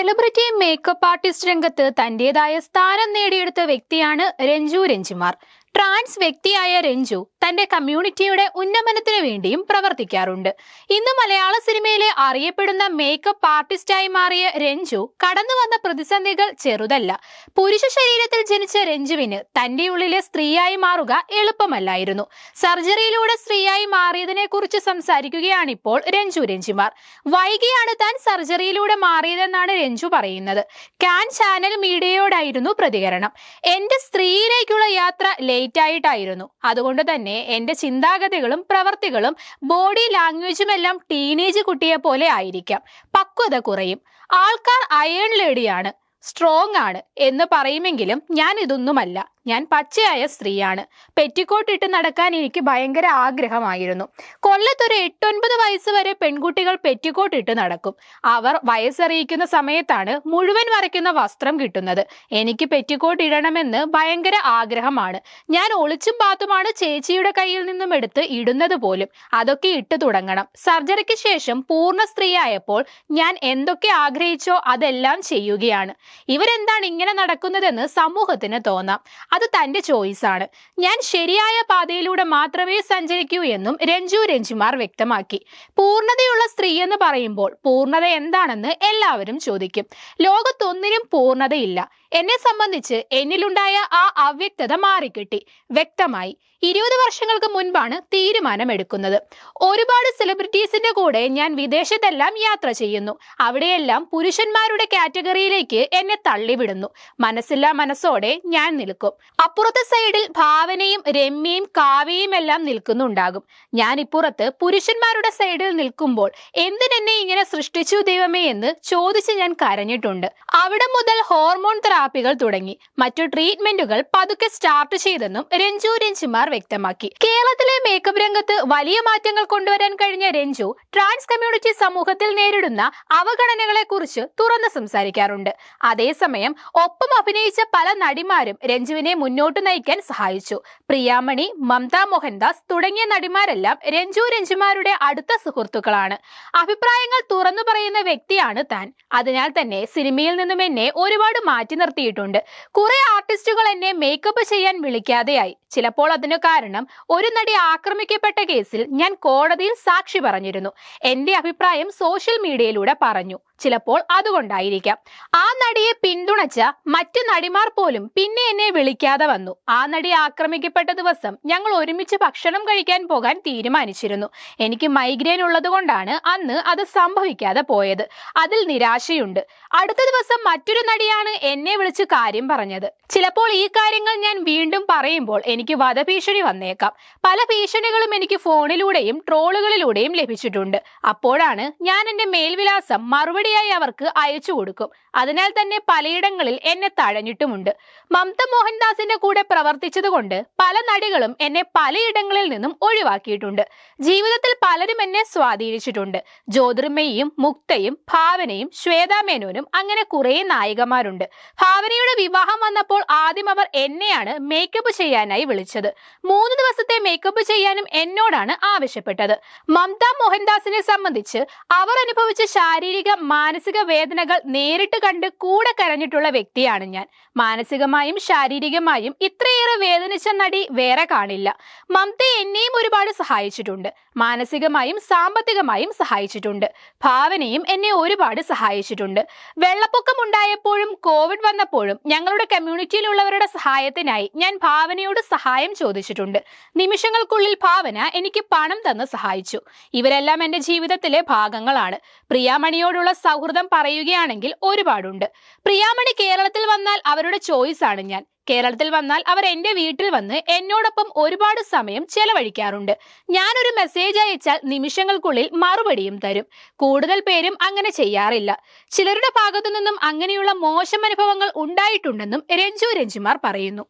Celebrity makeup artist രംഗത്ത് തന്റേതായ സ്ഥാനം നേടിയെടുത്ത വ്യക്തിയാണ് രഞ്ജു രഞ്ജിമാർ. ട്രാൻസ് വ്യക്തിയായ രഞ്ജു തന്റെ കമ്മ്യൂണിറ്റിയുടെ ഉന്നമനത്തിനു വേണ്ടിയും പ്രവർത്തിക്കാറുണ്ട്. ഇന്ന് മലയാള സിനിമയിലെ അറിയപ്പെടുന്ന മേക്കപ്പ് ആർട്ടിസ്റ്റായി മാറിയ രഞ്ജു കടന്നു വന്ന പ്രതിസന്ധികൾ ചെറുതല്ല. പുരുഷ ശരീരത്തിൽ ജനിച്ച രഞ്ജുവിന് തന്റെ ഉള്ളിലെ സ്ത്രീയായി മാറുക എളുപ്പമല്ലായിരുന്നു. സർജറിയിലൂടെ സ്ത്രീയായി മാറിയതിനെ കുറിച്ച് സംസാരിക്കുകയാണിപ്പോൾ രഞ്ജു രഞ്ജിമാർ. വൈകിയാണ് താൻ സർജറിയിലൂടെ മാറിയതെന്നാണ് രഞ്ജു പറയുന്നത്. കാൻ ചാനൽ മീഡിയയോടായിരുന്നു പ്രതികരണം. എന്റെ സ്ത്രീയിലേക്കുള്ള യാത്ര ആയിട്ടായിരുന്നു അതുകൊണ്ട് തന്നെ എന്റെ ചിന്താഗതികളും പ്രവർത്തികളും ബോഡി ലാംഗ്വേജും എല്ലാം ടീനേജ് കുട്ടിയെ പോലെ ആയിരിക്കാം. പക്വത കുറയും. ആൾക്കാർ അയൺ ലേഡിയാണ്. സ്ട്രോങ് ആണ് എന്ന് പറയുമെങ്കിലും ഞാൻ ഇതൊന്നുമല്ല. ഞാൻ പച്ചയായ സ്ത്രീയാണ്. പെറ്റിക്കോട്ട് ഇട്ട് നടക്കാൻ എനിക്ക് ഭയങ്കര ആഗ്രഹമായിരുന്നു. കൊല്ലത്തൊരു എട്ടൊൻപത് വയസ്സ് വരെ പെൺകുട്ടികൾ പെറ്റിക്കോട്ട് ഇട്ട് നടക്കും. അവർ വയസ്സറിയിക്കുന്ന സമയത്താണ് മുഴുവൻ വരയ്ക്കുന്ന വസ്ത്രം കിട്ടുന്നത്. എനിക്ക് പെറ്റിക്കോട്ട് ഇടണമെന്ന് ഭയങ്കര ആഗ്രഹമാണ്. ഞാൻ ഒളിച്ചും പാത്തുമാണ് ചേച്ചിയുടെ കയ്യിൽ നിന്നും എടുത്ത് ഇടുന്നത് പോലും. അതൊക്കെ ഇട്ട് തുടങ്ങണം. സർജറിക്ക് ശേഷം പൂർണ സ്ത്രീയായപ്പോൾ ഞാൻ എന്തൊക്കെ ആഗ്രഹിച്ചോ അതെല്ലാം ചെയ്യുകയാണ്. ഇവരെന്താണ് ഇങ്ങനെ നടക്കുന്നതെന്ന് സമൂഹത്തിന് തോന്നാം. അത് തന്റെ ചോയ്സാണ് ഞാൻ ശരിയായ പാതയിലൂടെ മാത്രമേ സഞ്ചരിക്കൂ എന്നും രഞ്ജു രഞ്ജിമാർ വ്യക്തമാക്കി. പൂർണതയുള്ള സ്ത്രീ എന്ന് പറയുമ്പോൾ പൂർണത എന്താണെന്ന് എല്ലാവരും ചോദിക്കും. ലോകത്തൊന്നിനും പൂർണതയില്ല. എന്നെ സംബന്ധിച്ച് എന്നിലുണ്ടായ ആ അവ്യക്തത മാറിക്കിട്ടി. വ്യക്തമായി. ഇരുപത് വർഷങ്ങൾക്ക് മുൻപാണ് തീരുമാനമെടുക്കുന്നത്. ഒരുപാട് സെലിബ്രിറ്റീസിന്റെ കൂടെ ഞാൻ വിദേശത്തെല്ലാം യാത്ര ചെയ്യുന്നു. അവിടെയെല്ലാം പുരുഷന്മാരുടെ കാറ്റഗറിയിലേക്ക് എന്നെ തള്ളിവിടുന്നു. മനസ്സില്ലാ മനസ്സോടെ ഞാൻ നിൽക്കും. അപ്പുറത്തെ സൈഡിൽ ഭാവനയും രമ്യയും കാവ്യയും എല്ലാം നിൽക്കുന്നുണ്ടാകും. ഞാൻ ഇപ്പുറത്ത് പുരുഷന്മാരുടെ സൈഡിൽ നിൽക്കുമ്പോൾ എന്തിനെന്നെ ഇങ്ങനെ സൃഷ്ടിച്ചു ദൈവമേ എന്ന് ചോദിച്ച് ഞാൻ കരഞ്ഞിട്ടുണ്ട്. അവിടെ മുതൽ ഹോർമോൺ തെറാപ്പികൾ തുടങ്ങി. മറ്റു ട്രീറ്റ്മെന്റുകൾ പതുക്കെ സ്റ്റാർട്ട് ചെയ്തെന്നും രഞ്ജു രഞ്ജിമാർ വ്യക്തമാക്കി. കേരളത്തിലെ മേക്കപ്പ് രംഗത്ത് വലിയ മാറ്റങ്ങൾ കൊണ്ടുവരാൻ കഴിഞ്ഞ രഞ്ജു ട്രാൻസ് കമ്മ്യൂണിറ്റി സമൂഹത്തിൽ നേരിടുന്ന അവഗണനകളെ കുറിച്ച് തുറന്ന് സംസാരിക്കാറുണ്ട്. അതേസമയം ഒപ്പം അഭിനയിച്ച പല നടിമാരും രഞ്ജുവിനെ മുന്നോട്ട് നയിക്കാൻ സഹായിച്ചു. പ്രിയാമണി മംതാ മോഹൻദാസ് തുടങ്ങിയ നടിമാരെല്ലാം രഞ്ജു രഞ്ജുമാരുടെ അടുത്ത സുഹൃത്തുക്കളാണ്. അഭിപ്രായങ്ങൾ തുറന്നു പറയുന്ന വ്യക്തിയാണ് താൻ. അതിനാൽ തന്നെ സിനിമയിൽ നിന്നും എന്നെ ഒരുപാട് മാറ്റി നിർത്തിയിട്ടുണ്ട്. കുറെ ആർട്ടിസ്റ്റുകൾ എന്നെ മേക്കപ്പ് ചെയ്യാൻ വിളിക്കാതെയായി. ചിലപ്പോൾ അതിനു കാരണം ഒരു നടി ആക്രമിക്കപ്പെട്ട കേസിൽ ഞാൻ കോടതിയിൽ സാക്ഷി പറഞ്ഞിരുന്നു. എന്റെ അഭിപ്രായം സോഷ്യൽ മീഡിയയിലൂടെ പറഞ്ഞു. ചിലപ്പോൾ അതുകൊണ്ടായിരിക്കാം. ആ നടിയെ പിന്തുണച്ച മറ്റു നടിമാർ പോലും പിന്നെ എന്നെ വിളിക്കാതെ വന്നു. ആ നടി ആക്രമിക്കപ്പെട്ട ദിവസം ഞങ്ങൾ ഒരുമിച്ച് ഭക്ഷണം കഴിക്കാൻ പോകാൻ തീരുമാനിച്ചിരുന്നു. എനിക്ക് മൈഗ്രെയിൻ ഉള്ളതുകൊണ്ടാണ് അന്ന് അത് സംഭവിക്കാതെ പോയത്. അതിൽ നിരാശയുണ്ട്. അടുത്ത ദിവസം മറ്റൊരു നടിയാണ് എന്നെ വിളിച്ച് കാര്യം പറഞ്ഞത്. ചിലപ്പോൾ ഈ കാര്യങ്ങൾ ഞാൻ വീണ്ടും പറയുമ്പോൾ എനിക്ക് വധഭീഷണി വന്നേക്കാം. പല ഭീഷണികളും എനിക്ക് ഫോണിലൂടെയും ട്രോളുകളിലൂടെയും ലഭിച്ചിട്ടുണ്ട്. അപ്പോഴാണ് ഞാൻ എന്റെ മേൽവിലാസം മറുപടിയായി അവർക്ക് അയച്ചു കൊടുക്കും. അതിനാൽ തന്നെ പലയിടങ്ങളിൽ എന്നെ തഴഞ്ഞിട്ടുമുണ്ട്. മമത മോഹൻദാസിന്റെ കൂടെ പ്രവർത്തിച്ചതുകൊണ്ട് പല നടികളും എന്നെ പലയിടങ്ങളിൽ നിന്നും ഒഴിവാക്കിയിട്ടുണ്ട്. ജീവിതത്തിൽ പലരും എന്നെ സ്വാധീനിച്ചിട്ടുണ്ട്. ജ്യോതിർമയും മുക്തയും ഭാവനയും ശ്വേതാ മേനോനും അങ്ങനെ കുറെ നായികമാരുണ്ട്. ഭാവനയുടെ വിവാഹം വന്നപ്പോൾ ആദ്യം അവർ എന്നെയാണ് മേക്കപ്പ് ചെയ്യാനായി വിളിച്ചത്. മൂന്ന് ദിവസത്തെ മേക്കപ്പ് ചെയ്യാനും എന്നോടാണ് ആവശ്യപ്പെട്ടത്. മമത മോഹൻദാസിനെ സംബന്ധിച്ച് അവർ അനുഭവിച്ച ശാരീരിക മാനസിക വേദനകൾ നേരിട്ട് കണ്ട് കൂടെ കരഞ്ഞിട്ടുള്ള വ്യക്തിയാണ് ഞാൻ. മാനസികമായും ശാരീരികമായും ഇത്രയേറെ വേദനിച്ച നടി വേറെ കാണില്ല. മമത എന്നെയും ഒരുപാട് സഹായിച്ചിട്ടുണ്ട്. മാനസികമായും സാമ്പത്തികമായും സഹായിച്ചിട്ടുണ്ട്. ഭാവനയും എന്നെ ഒരുപാട് സഹായിച്ചിട്ടുണ്ട്. വെള്ളപ്പൊക്കം ഉണ്ടായപ്പോഴും കോവിഡ് വന്നപ്പോഴും ഞങ്ങളുടെ കമ്മ്യൂണിറ്റിയിലുള്ളവരുടെ സഹായത്തിനായി ഞാൻ ഭാവനയോട് സഹായം ചോദിച്ചിട്ടുണ്ട്. നിമിഷങ്ങൾക്കുള്ളിൽ ഭാവന എനിക്ക് പണം തന്ന് സഹായിച്ചു. ഇവരെല്ലാം എന്റെ ജീവിതത്തിലെ ഭാഗങ്ങളാണ്. പ്രിയാമണിയോടുള്ള സൗഹൃദം പറയുകയാണെങ്കിൽ ഒരുപാടുണ്ട്. പ്രിയാമണി കേരളത്തിൽ വന്നാൽ അവരുടെ ചോയ്സ് ആണ് ഞാൻ. കേരളത്തിൽ വന്നാൽ അവർ എന്റെ വീട്ടിൽ വന്ന് എന്നോടൊപ്പം ഒരുപാട് സമയം ചെലവഴിക്കാറുണ്ട്. ഞാനൊരു മെസ്സേജ് അയച്ചാൽ നിമിഷങ്ങൾക്കുള്ളിൽ മറുപടിയും തരും. കൂടുതൽ പേരും അങ്ങനെ ചെയ്യാറില്ല. ചിലരുടെ ഭാഗത്തു നിന്നും അങ്ങനെയുള്ള മോശം അനുഭവങ്ങൾ ഉണ്ടായിട്ടുണ്ടെന്നും രഞ്ജു രഞ്ജിമാർ പറയുന്നു.